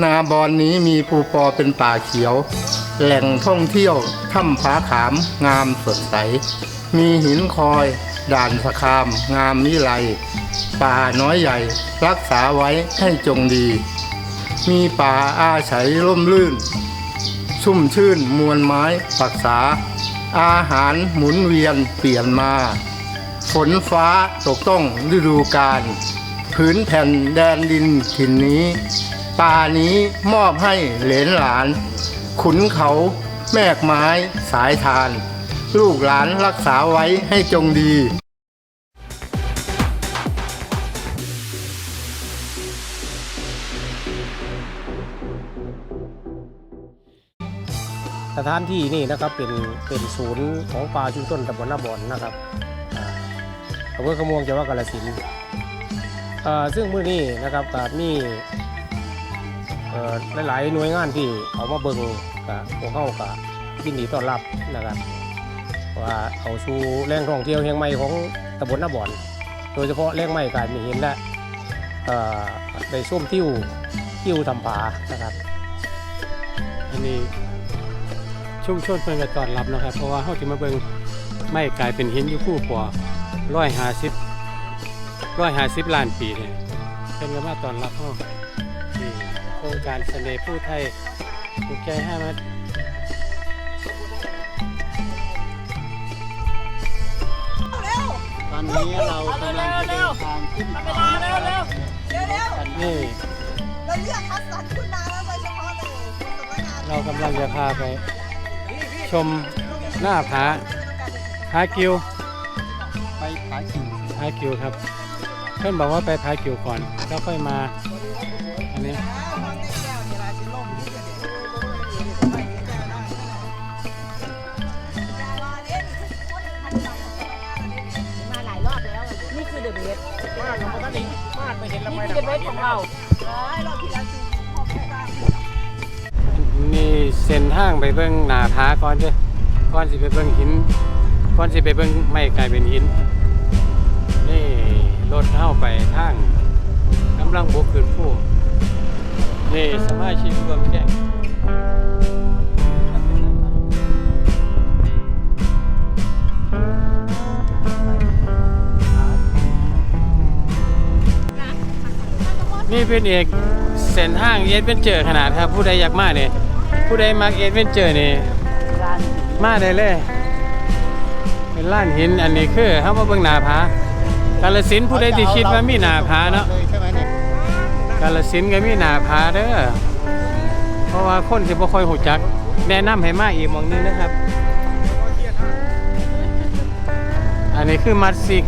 นาบอนนี้มีภูปอเป็นป่าเขียว แหล่งท่องเที่ยวถ้ำผาขามงามสดใส มีหินคอย ด่านสะคาม งามวิไลป่าน้อยใหญ่ รักษาไว้ให้จงดี มีป่าอาศัยร่มรื่น ชุ่มชื่นมวลไม้ปักษา อาหารหมุนเวียนเปลี่ยนมา ฝนฟ้าตกต้องฤดูกาลผืนแผ่นแดนดินถิ่นนี้ ป่านี้มอบให้เหลนหลาน ขุนเขา แมกไม้ สายทาน ลูกหลานรักษาไว้ให้จงดีสถานที่นี่นะครับเป็นเป็นศูนย์ของป่าชุมชนตำบลนาบอนนะครับอำเภอขมวงจังหวัดกาฬสินธุ์อ่าซึ่งมื้อนี้นะครับมีเอ่ หลายๆหน่วยงานที่เอามาเบิ่งกับพวกเขาก็ยินดีต้อนรับนะครับว่าเอาสู่แหล่งท่องเที่ยวแห่งใหม่ของตำบลนาบอน โดยเฉพาะแหล่งใหม่การมีเห็นและเอ่อได้ส้มติ้วติ้วทำผานะครับอันนี้ชุ่มชนเพิ่นก็ต้อนรับนะครับ เพราะว่าเฮาสิมาเบิ่งไม่กลายเป็นหินอยู่คู่กว่า150 150ล้านปีเนี่ยเพิ่นก็มาต้อนรับเฮา ครงการเสน่ห์ผู้ไทยปลูกใจให้มาตอนนี้เรากำลังจะเดินทางขึ้นเขาเร็วเร็วเร็วเร็วนี่เราเลือกคัดสรรคุณมาแล้วโดยเฉพาะเลยสำนักงานเรากำลังจะพาไป ชมหน้าผาผากิวไปผาขิงผากิวครับ เพิ่นบอกว่าไปผากิวก่อนแล้วค่อยมาอันนี้ ไปเห็นแล้วนี่ไม่คือเดอะเบสของเราเราร้อยรอบที่แล้วจูพอแค่บ้างนี่เส้นทางไปเบิ่งหน้าผาก่อนเด้อก่อนสิไปเบิ่งหินก่อนสิไปเบิ่งไม่กลายเป็นหิน นี่รถเข้าไปทางกำลังบกขึ้นผู้นี่สมาชิกรวมแก๊ง นี่เป็นเอกเส้นทางเอดเวนเจอร์ขนาดครับ ผู้ใดอยากมาเนี่ยผู้ใดมักเอดเวนเจอร์นี่มาได้เลย เป็นล้านหินอันนี้คือเฮามาเบิ่งหน้าผากาลสินผู้ใดที่คิดว่ามีหน้าผาเนาะกาลสินก็มีหน้าผาเด้อเพราะว่าคนสิบ่ค่อยฮู้จัก แนะนำให้มาอีกมองนึงนะครับ อันนี้คือมัดซิก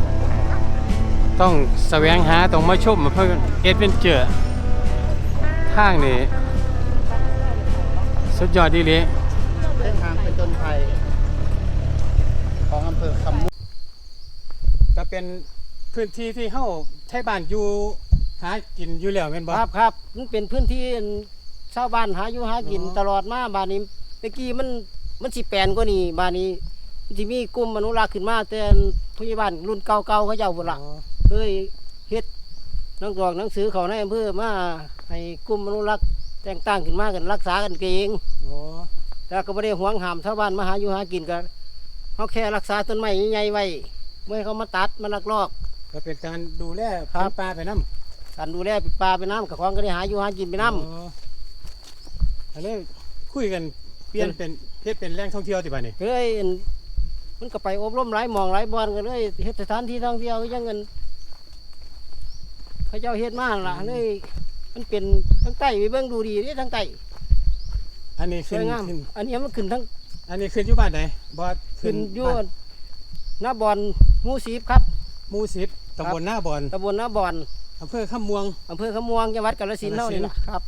ต้องแสวงหาต้องมาชมเพื่อเอดเวนเจอร์ทางนี่สุดยอดดีเลยเส้นทางเป็นจนภัยของอำเภอคำมุกก็เป็นพื้นที่ที่เฮาใช้บ้านอยู่หากินอยู่แล้วแม่นบ่ครับครับมันเป็นพื้นที่ชาวบ้านหาอยู่หากินตลอดมาบ้านนี้เมื่อกี้มันมันสิแปลนกว่านี้บ้านนี้มันสิมีกลุ่มอนุรักษ์ขึ้นมาแต่ผู้ใหญ่บ้านรุ่นเก่าๆเขาเจ้าพุ่นละอ๋อ เลยเฮ็ดหนังกรอกหนังสือเขาในอำเภอมาให้กลุ่มอนุรักษ์แต่งตั้งขึ้นมากันรักษากันเองโอ้แต่ก็ไม่ได้หวงห้ามชาวบ้านมาหาอยู่หากินกันเขาแค่รักษาต้นไม้ใหญ่ๆไว้ไม่ให้เขามาตัดมาลักลอบก็เป็นการดูแลครับพื้นป่าไปนำการดูแลปลาไปน้ำกับของก็ได้หาอยู่หากินไปน้อันนี้คุยกันเปลี่ยนเป็นเฮ็ดเป็นแหล่งท่องเที่ยวติบัดนี้ำก็เลยมันก็ไปอบรมหลายหมองหลายบอนกันเลยเฮ็ดสถานที่ท่องเที่ยวยังเงิน เขาเจ้าเฮ็ดมาล่ะเลยมันเป็นทั้งใต้ไปเบิ่งดูดีนี่ทั้งใต้อันนี้สขึ้วนยงามขึ้นอันนี้มันขึ้นทั้งอันนี้ขึ้นอยู่บ้านไหนบ่ขึ้นอยุ่บ้านหน้าบอนหมู่สีบครับหมู่10ตำบลหน้าบอนตำบลหน้าบอนอำเภอคำม่วง อำเภอขมวงจังหวัดกาฬสินธุ์เท่านี้ล่ะครับ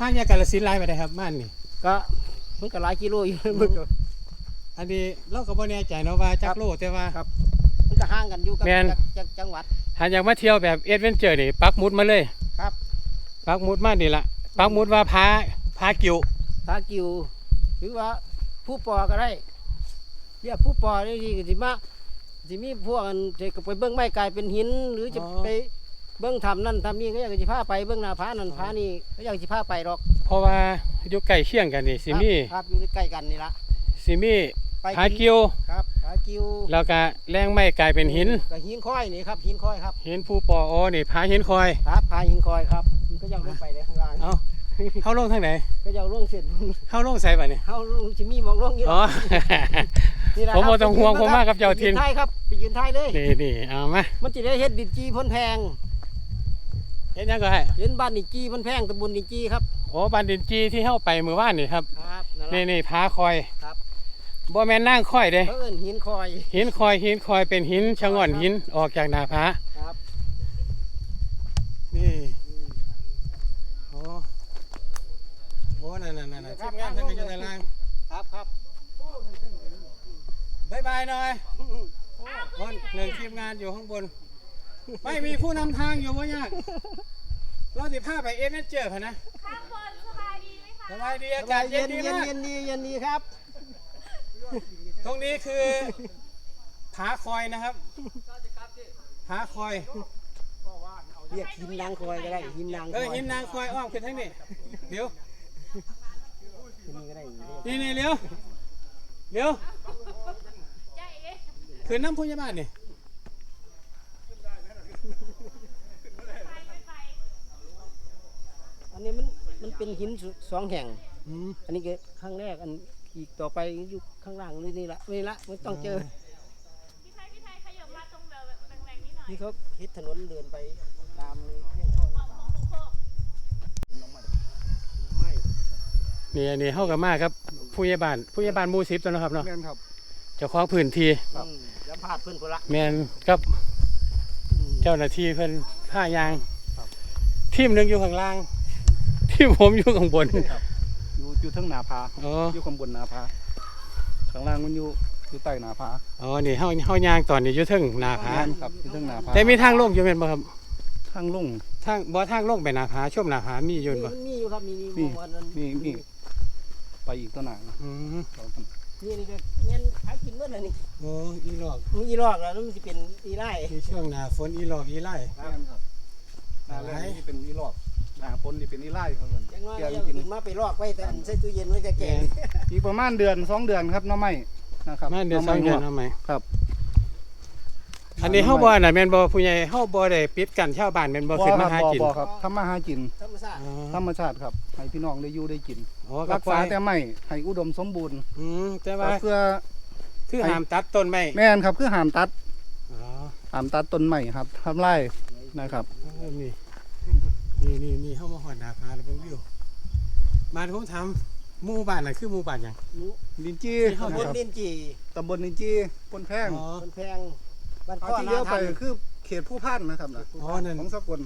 ห่างจากกาฬสินธุ์หลายไปได้ครับบ้านนี่ ก็มันก็หลายกิโลอยู่มันก็ อันนี้เราก็บ่แน่ใจเนาะว่าจัครักบ โลแต่ว่าครับมันก็ห่างกันอยู่กับแม่น จากจากจังหวัด หากอยากมาเที่ยวแบบเอดเวนเจอร์นี่ปักหมุดมาเลยครับปักหมุดมานี่ละปักหมุดว่าพาพากิวทากิว หรือว่าผู้ปอก็ได้เรียกผู้ปอได้ดีก็สิมาสิมีพวกอันที่ก็ไปเบิ่งไม้กลายเป็นหิน หรือจะไปเบื้องทำนั่นทำนี่ก็อยากจะพาไปเบื้องหน้าผานั่นผานี่ก็อยากจะพาไปหรอก เพราะว่าอยู่ใกล้เคียงกันนี่สิมีครับครับอยู่ใกล้กันนี่ละสิมี ไปหาเกี่ยวครับหากิวแล้วก็แรงไม้กลายเป็นหินกับหินค้อยนี่ครับหินค้อยครับหินภูปอโอนี่ผาหินคอยครับพาหินค้อยครับมันก็ยังลงไปเลยข้างล่างเอาเฮาลงทางไหนก็ยังลงเสร็จเฮาลงใส่บัดนี้เขาลงจิมีมองลงอยู่อ๋อนี่ล่ะผมบ่ครับต้องห่วงผมมากครับเจ้าถิ่นไปยืนท้ายครับไปยืนท้ายเลยนี่นี่เอามามันจะได้เฮ็ดดินจีพ้นแพงเฮ็ดหยังก็ให้เห็นบ้านดินจีพ้นแพงตำบลดินจีครับโอ้บ้านดินจีที่เฮาไปมื้อวานนี่ครับครับนั่นล่ะนี่นี่ผาคอยครับ บ่แม่นนั่งคอยเด้เขาเอิ้นหินคอย หินคอยหินคอยเป็นหินชะง่อนหินออกจากหน้าผาครับ นี่โอ้โอ้นั่นนั่นนั่นทีมงานเพิ่นก็อยู่ในล่างครับครับบายบายหน่อยคนหนึ่งทีมงานอยู่ข้างบน ไม่มีผู้นำทางอยู่ว่ายากเราสิพาไปเอเวนเจอร์พะนะข้างบนสบายดีไหมคะสบายดีอากาศเย็นดีเย็นมากเย็นดีเย็นดีครับ ตรงนี้คือผาคอยนะครับผาคอย เรียกหินนางคอยก็ได้หินนางคเอออยหินนางคอยอ้อมขึ้นทั้งนี้เดี๋ยวขึ้นนี่ก็ได้นี่นี่เร็วเร็วใจเอ๊ะขึ้นน้ำพุยาบาลนี่อันนี้มันมันเป็นหินสองแห่งอืมอันนี้ก็ข้างแรกอัน อีกต่อไปอยู่ข้างล่างนี่นี่ละนี่ละไม่ต้องเจอพี่ไทยพี่ไทยขยับมาตรงแบบแรงๆนิดหน่อยนี่เขาเฮ็ดถนนเดินไปตามแห่งท่อน้ำมองโคกไม่นี่อันนี้เข้ากับมาครับผู้ใหญ่บ้านผู้ใหญ่บ้านหมู่สิบตัวเนาะครับเนาะแม่นครับเจ้าของพื้นที่อืมสัมภาษณ์เพิ่นพุ่นละแมนกับอืมเจ้าหน้าที่เพิ่นผ้ายางทีมหนึ่งอยู่ข้างล่าง ทีมผมอยู่ข้างบนอยู่ อยู่เทั้งหนาผาอ๋อ อยู่ข้างบนหนาผาข้างล่างมันอยู่อยู่ใต้หนาผาอ๋อ นี่เฮาเฮายางตอนนี้อยู่เทึงหน้าผาแม่นครับอยู่เทั้งหนาผาแต่มีทางลงอยู่แม่นบ่ครับ ทางลง ทางบ่ทางลงไปหน้าผาชมหน้าผามีอยู่มีบ่มันมีอยู่ครับมีมีมองอันนั้นมีมี ไปอีกตัวหนาอืมสองคนนี่นี่ก็เงี้ยหากินเมื่อไหร่นี่โอ้อีหลอกมีอีรอกแล้วมันจะเป็นอีไร่ มีช่วงหน้าฝนอีหลอกอีไล่ แม่นครับหนาแรกนี่เป็นอีรอบ หนาปนนี่เป็นอีไล่เขาเอิ้นอย่างน้อยแกก็งยังกินขึ้นมาไปลอกไว้แต่อันใส่ตู้เย็นไว้จะแก่อีกประมาณเดือนสองเดือนครับหน้อไม้นะครับมาเดือนหสองไม้เดือนงกเอาไหมครับ อันนี้เฮาบ่น่ะแม่นบ่ผู้ใหญ่เฮาบ่ได้ปิดกันชาวบ้านแม่นบ่ขึ้นมาหากินบ่ครับทำมาหากินธรรมชาติอ๋อธรรมชาติครับให้พี่น้องได้อยู่ได้กินอ๋อรักษาไฟแต่ไม่ให้อุดมสมบูรณ์อืมแต่ว่าเพื่อคือห้ามตัดต้นไม้แม่นครับคือห้ามตัดอ๋อห้ามตัดต้นไม้ครับทำลายนะครับเออนี่ นี่นี่นี่เข้ามาหอดหนาผาแล้วเบิ่งวิวบ้านผมทำหมู่บ้านน่ะคือหมู่บ้านหยัง ลินจี้ที่เขาตำนะบลครับดินจีตำบลลินจี้ปนแพงอ๋อมันแพงบ้านเอาข้อที่นาเลี้ยวไปทันคือเขตผู้พันนะครับนะอ๋อนั่น ของสกล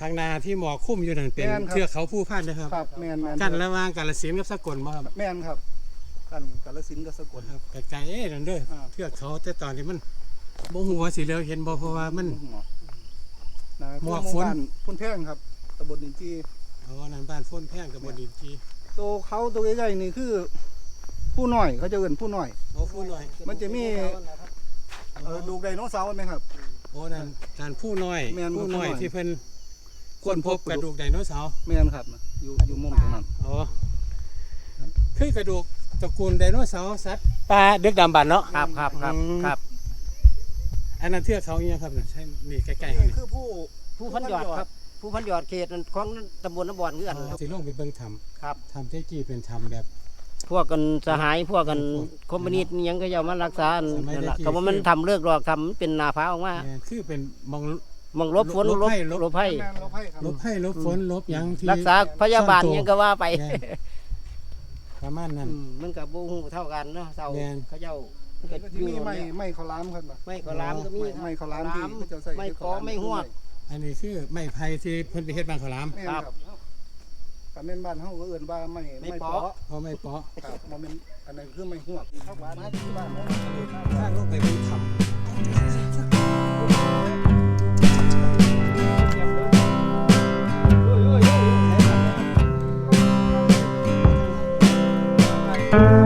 ทางนาที่หมอกคุ้มอยู่นั่นเป็นแม่นครับ เทือกเขาผู้พานนะครับ ครับแม่นแม่นกันระหว่างกาฬสินธุ์กับสกลบ่ครับแม่นครับกันกาฬสินธุ์กับสกล ครับไกลๆเอ๊ะนั่นเด้ออ่าเทือกเขาแต่ตอนนี้มันบ่ฮู้ว่าสิเลียวเห็นบ่เพราะว่ามัน นะหมอกคือฝนบ้าปนแพงครับ ตำบลลินจี้อ๋อนั่นบ้านโฟ้นแพงกับบนดินจีตัวเขาตัวใหญ่ๆนี่คือ ผู้น้อยเขาจะเอิ้นผู้น้อย โอ้ผู้น้อยมันจะมี เออดูไดโนเสาร์ไหมครับ โอ้นั่นการผู้น้อยแม่นผู้น้อยผู้น้อยที่เพิ่นค้นพบกระดูกไดโนเสาร์แม่นครับ อยู่อยู่มุมตรงนั้นอ๋อคือกระดูกตระกูลไดโนเสาร์สัตว์ป่าดึกดำบรรพ์เนาะครับครับครับอืมครับ อันนั้นเทือกเขาเนี่ยครับน่ะใช่นี่ใกล้ๆเขานี่นี่คือผู้ผู้พันยอดครับ ผู้พันยอดเขตของตำบลน้ำบ่อนคือกันครับสิลงไปเบิ่งถ้ครับำถ้ำเทจีเป็นถ้ำแบบ พวกกันสหายพวกกันคอมมิวนิสต์นี่ยังก็จะมารักษาอันสมัยนั่นล่ะตะกี้ก็ว่ามันทำเลิกหรอกทำเป็นนาฟ้าออกมาแม่นคือเป็นมอง มองลบฝนลบลบให้ลบ ลบให้ แม่นเราให้ครับลบให้ลบฝนลบหยังที่รักษาพยาบาลซ่อนตัวยังก็ว่าไป แม่นประมาณนั้น อืมมันกับบูฮูเท่ากันเนาะเท่าแม่น เขาเจ้ามันก็ก็อจะยู่มีไม้เนี่ยไม้ข้าวหลามครับน่ะไม่ก็ล้ามก็มีไม้ไม้ข้าวหลามที่เขาจะใส่ไม่ขอไม่หวก อันนี้คือไม้ไผ่ที่เพิ่นไปเฮ็ดบางขาวหลามแม่นครับกาเม่นบ้านเฮาก็เอิ้นว่าไม้ไม่ไม้เปาะเปาะเพราะไม่เปาะครับบ่แม่นอันนั้นคือไม้หวกเข้าบ้านมาที่บ้านเฮาสร้างลงไปเป็นถ้ำ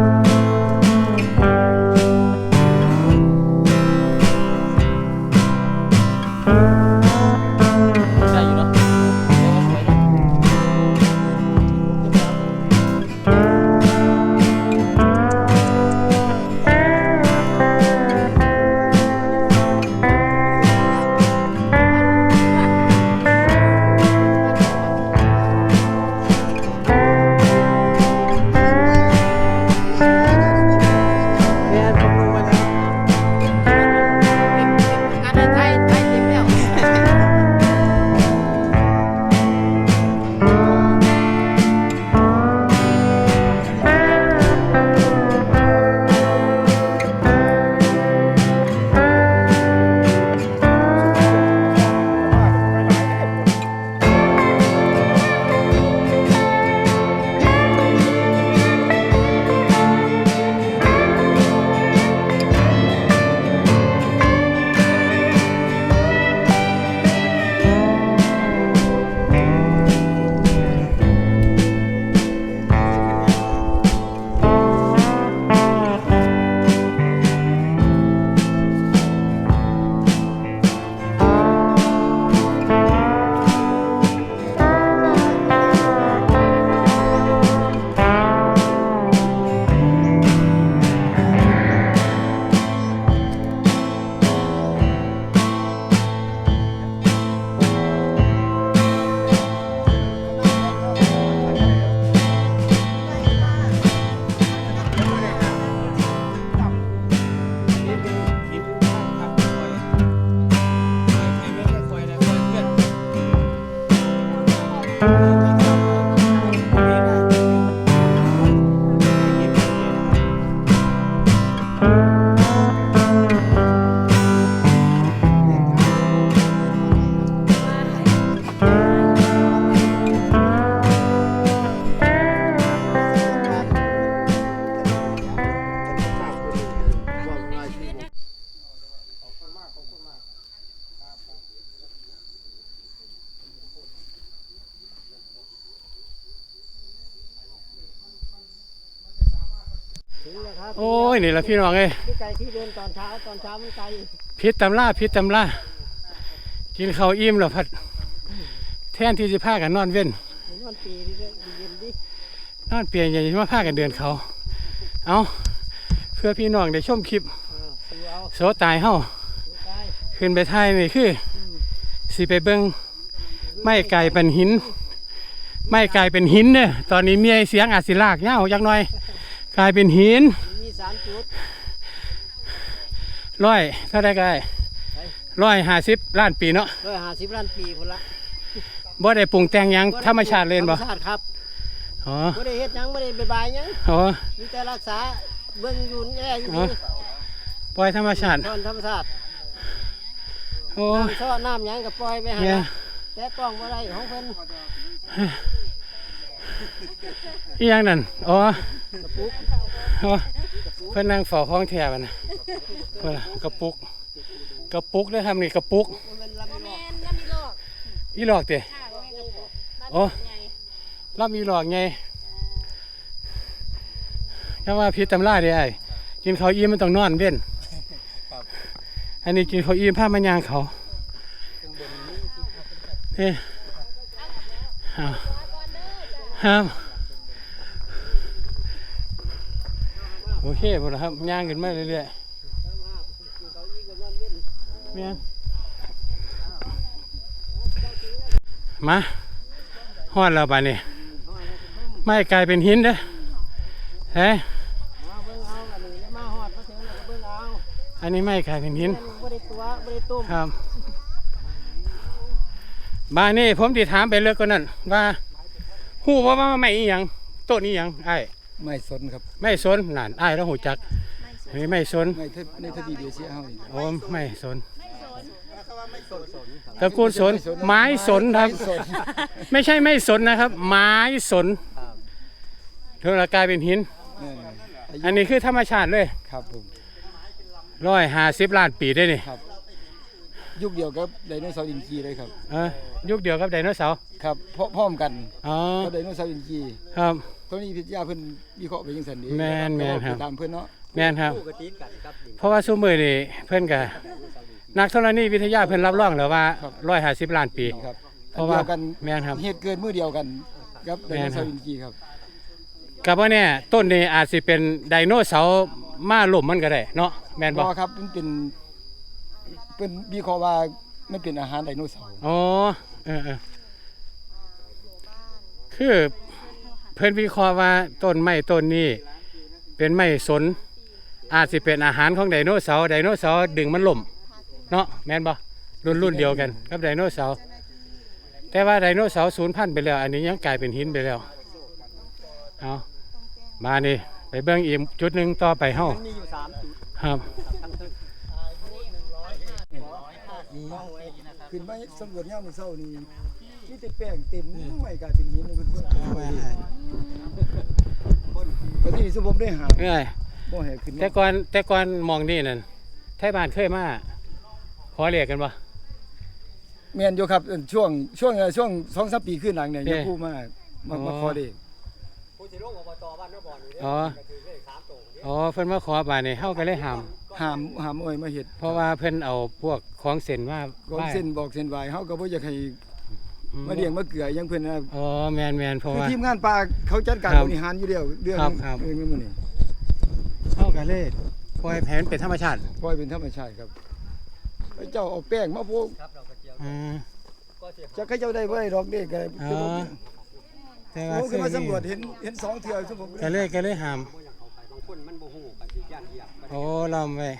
ละพี่น้องเอ้ยที่ไกลที่เดินตอนเช้าตอนเช้ามันไกลพิษตำล่าพิษตำล่ากินข้าวอิ่มแล้วพัด แทนที่จะพากันนอนเว้นเหมือนวันปีที่เดินเย็นดินอนเปลี่ยนอย่างนี้มาพากันเดินเขา เอาเพื่อพี่น้องได้ชมคลิปเออสู้เอาโสตายเฮาสู้ได้ขึ้นไปท้ายนี่คือสิไปเบิ่งไม่ไก่เป็นหิน ไม่ไก่เป็นหินเนี่ยตอนนี้มีเสียงอาจสิลากเงาจักหน่อย กลายเป็นหินมี สามจุดร้อยเท่าไรกายร้อยห้าสิบล้านปีเนาะร้อยห้าสิบล้านปีพุ่นละบ่ได้ปรุงแต่งหยังธรรมชาติเล่นบ่ธรรมชาติครับอ๋อไม่ได้เฮ็ดหยังไม่ได้บายบายหยังอ๋อมีแต่รักษาเบิ่งอยู่แย่อยู่อ๋อนี่ปล่อยธรรมชาติซ่อนธรรมชาติโอ้น้ำซ่อน้ำหยังก็ปล่อยไปหาเนี่ยแต่ต้องบ่ได้ของเพิ่นอีหยังนั่นอ๋อ กระปุกอ๋อเพิ่นนั่งเฝ้าห้องแถวน่ะเพิ่นล่ะกระปุก กระปุกเด้อครับนี่กระปุกมันเป็นลำแมนอกนน้ำมีโลกอีหลอกเด้ค่ะว่าแม่นกระปุกโอ้รับอีหลอกไงถ้าว่าพิษตำราเด้ไอ้กินข้าวอิ่มมันต้องนอนเว้นอันนี้กินข้าวอิ่มผ้ามันยางเขาเอ้เอาห้ามโอ เคหมดแล้วครับย่างขึ้นมาเรื่อยๆเมียมาฮอดแล้วบ้านี้ไม่กลายเป็นหินเด้อเฮ้ยเอาเบิ่งเอาอันนี้แล้วมาฮอดมาถึงแล้วก็เบิ่งเอาอันนี้ไม่กลายเป็นหินครับบ้านนี้ผมติถามไปเลือกคนนั้นว่าหูว่าว่าไม่อีหยังต้นนี้ยังไอ้ ไม่สนครับไม่สนนั่นไอ้ายแล้วหูจักอันนี้ไม่สนไม่ทในทวีปเอเชียเฮานี่โอ้ไม่สนตระกูลสนไม้สนครับ ไม่ใช่ไม่สนนะครับ ไม้สนถึงละกลายเป็นหินเอออายุอันนี้คือธรรมชาติเลยครับผมร้อยห้าสิบล้านปีได้นี่ ยุคเดียวกับไดโนเสาร์อินทรีเลยครับเออยุคเดียวกับไดโนเสาร์ครับพร้อพร้อมกันอ๋อกับไดโนเสาร์อินทรีครับตัวนี้พิทยาเพิ่นวิเคราะห์ไปจังซั่นเด้แม่นแม่นครับ ตามเพิ่นเนาะแม่นครับ เพราะว่าซุมือนี่เพื่อนกับนักธรณีวิทยาเพิ่นรับรองแล้วว่าร้อยห้าสิบล้านปี ครับเพราะว่าอันดียกันแม่นครับเหตุเกิดมื้อเดียวกันกับไดแม่โนนครับเสาร์อินทรีครับกับว่าเนี่ยต้นนี้อาจสิเป็นไดโนเสาร์มาหล่มมันก็ได้เนาะแม่นบ่บ่ครับมันเป็น เพิ่นวิเคราะห์ว่ามันเป็นอาหารไดโนเสาร์อ๋อเออเออคือเพิ่อนวิเคราะห์ว่าต้นไม้ต้นนี้ เป็นไม้สน อาจสิเป็นอาหารของไดโนเสาร์ไดโนเสาร์ดึงมันล่มเนาะแม่นบ่รุ่นรุ่นเดียวกันกับไดโนเสาร์แต่ว่าไดโนเสาร์สูญพันธุ์ไปแล้ว อันนี้ยังกลายเป็นหินไปแล้วเอามานี่ไปเบิ่งอีกจุดหนึ่งต่อไปเฮามีอยู่ สามจุดครับขึ้นมาสำรวจยามมื้อเช้านี่มีแต่แป้งเต็มไม่กลายเป็นหินเลยเพิ่นว่าปกติสุผมได้หาเอ้ยบ่ให้ขึ้นมาแต่ก่อนแต่ก่อนมองนี่นั่นไทบ้านเคยมาขอเรียกกันบ่แม่นอยู่ครับเอิ่นช่วงช่วงเอ่อช่วงสองสามปีขึ้นหลังเนี่ยเด้ยาคู่มามาอ๋อมาขอเด็กอ๋ออ๋อเพิ่นมาขอบานนี่เฮาก็เลยห้าม หามหามอ้อยมาเฮ็ดเพราะว่าเพิ่นเอาพวกของเส้นมาก็ไหว้เส้นบอกเส้นไหวเฮาก็บ่อยากให้อืมาเลี้ยงมาเกลือหยังเพิ่นนะอ๋อแม่นแม่นเพราะคือว่าทีมงานป่าเขาจัดการครับบริหารอยู่แล้วเรื่องครับครับเรื่องนี้มันนี่เฮาก็เลยปล่อยแผนเป็นธรรมชาติปล่อยเป็นธรรมชาติครับไอ้เจ้าเอาแป้งมาโพกอืมจะให้เจ้าได้บ่ได้ดอกเด็กก็ได้อ๋อคือผมแต่ว่าผมคืขึ้นอมาสำรวจนี่เห็นเห็นสองเทื่อสมผมก็เลยก็เลยห้าม โอ้ล้อมไว้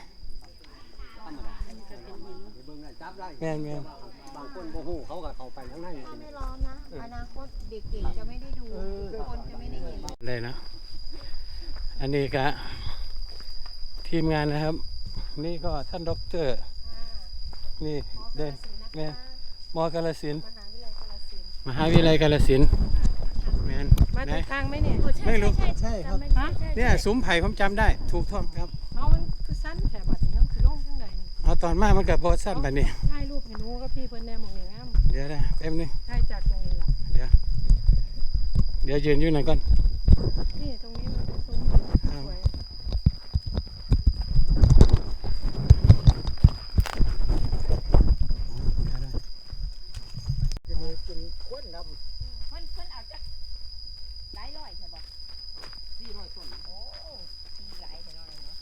แม่นแม่นบางคนบ่ฮู้เขาก็เข้าไปข้างในถ้าไม่ร้อนนะ อนาคตเด็กๆจะไม่ได้ดู คนจะไม่ได้เห็นเลยนะ อันนี้ก็ทีมงานนะครับ นี่ก็ท่านด็อกเตอร์ นี่เดินเนี่ยมอกาลสินธุ์มหาวิทยาลัยกาฬสิน นั่นมาถูนกทางไหมเนี่ยไม่รู้ ใช่ใครับเนี่ยสุมไผ่ผมจำได้ ถูกท้องครับ เอามันคือสั้นแถบบัดนี้เขาคือโล่งทั้งใดเอาตอนมามันกับพอสั้นแบบนี้ใช่รูปให้หนูก็พี่เพิ่นแนมองอย่างงามเดี๋ยวนะแป๊บนึงช่จากตรงนี้ล่ะเดี๋ยวเดี๋ยวยืนอยู่หน่อยก่อน นี่ตรงนี้มันเป็นซุ้มสวยเป็นคนดำเพิ่นเพิ่นอาจจะ หลายร้อยใช่ป่สี่ร้อยต้นโอ้ที่หลายใช่น้อยเนาะ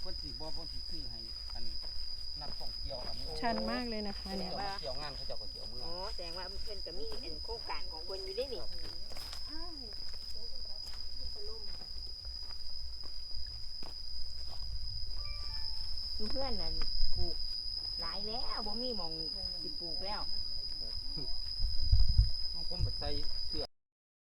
เพิ่นสิบ่เนสิซื้อให้อันนักท่องเที่ยวอะมือชันมากเลยนะคะเนี่ย เพิ่นเที่ยวงานเขาเจ้าก็เที่ยวมือง อ๋อแสดงว่าเพิ่นก็มีเอ็นโครงการของคนอยู่ด้วยนี่ดูเพื่อนนั่นปลูกหลายแล้วบ่มีมองสิปลูกแล้ว ของคมบัดใส่